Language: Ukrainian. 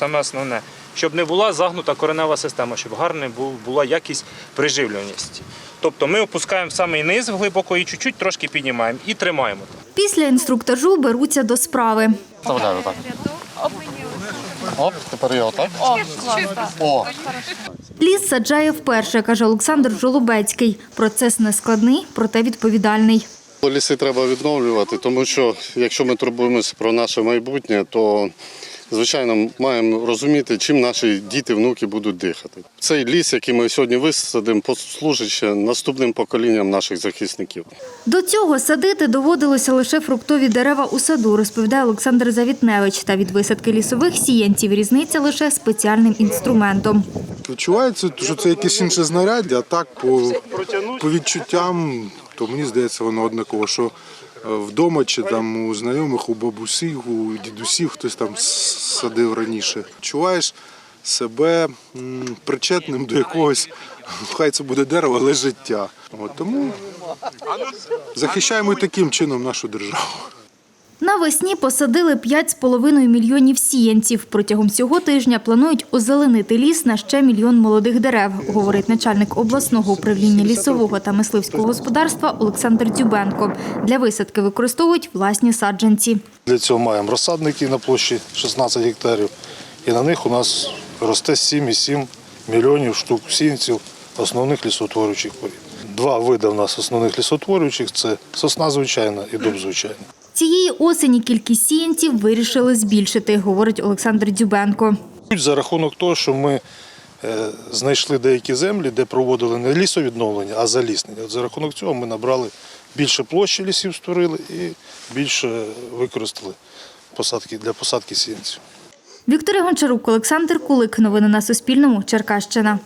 саме основне, щоб не була загнута коренева система, щоб гарна була якість приживленості. Тобто ми опускаємо в самий низ глибоко і чуть-чуть трошки піднімаємо і тримаємо. Після інструктажу беруться до справи. Вставляю так. Оп, тепер я отак. О, О, Ліс саджає вперше, каже Олександр Жолобецький. Процес нескладний, проте відповідальний. Ліси треба відновлювати, тому що якщо ми турбуємося про наше майбутнє, то звичайно маємо розуміти, чим наші діти, внуки будуть дихати. Цей ліс, який ми сьогодні висадимо, послужить ще наступним поколінням наших захисників. До цього садити доводилося лише фруктові дерева у саду, розповідає Олександр Завітневич. Та від висадки лісових сіянців різниця лише спеціальним інструментом. Відчувається, що це якесь інше знаряддя, а так по, по відчуттям, то мені здається, воно однаково, що вдома чи там у знайомих, у бабусів, у дідусів хтось там садив раніше. Чуваєш себе причетним до якогось, хай це буде дерево, але життя. От, тому захищаємо і таким чином нашу державу. Навесні посадили 5,5 мільйонів сіянців. Протягом цього тижня планують озеленити ліс на ще мільйон молодих дерев, говорить начальник обласного управління лісового та мисливського господарства Олександр Дзюбенко. Для висадки використовують власні саджанці. Для цього маємо розсадники на площі 16 гектарів, і на них у нас росте 7,7 мільйонів штук сінців основних лісотворюючих порід. Два види в нас основних лісотворюючих це сосна звичайна і дуб звичайний. Цієї осені кількість сіянців вирішили збільшити, говорить Олександр Дзюбенко. За рахунок того, що ми е, знайшли деякі землі, де проводили не лісовідновлення, а заліснення. От за рахунок цього ми набрали більше площі лісів створили і більше використали посадки для посадки сіянців. Вікторія Гончарук, Олександр Кулик. Новини на Суспільному. Черкащина.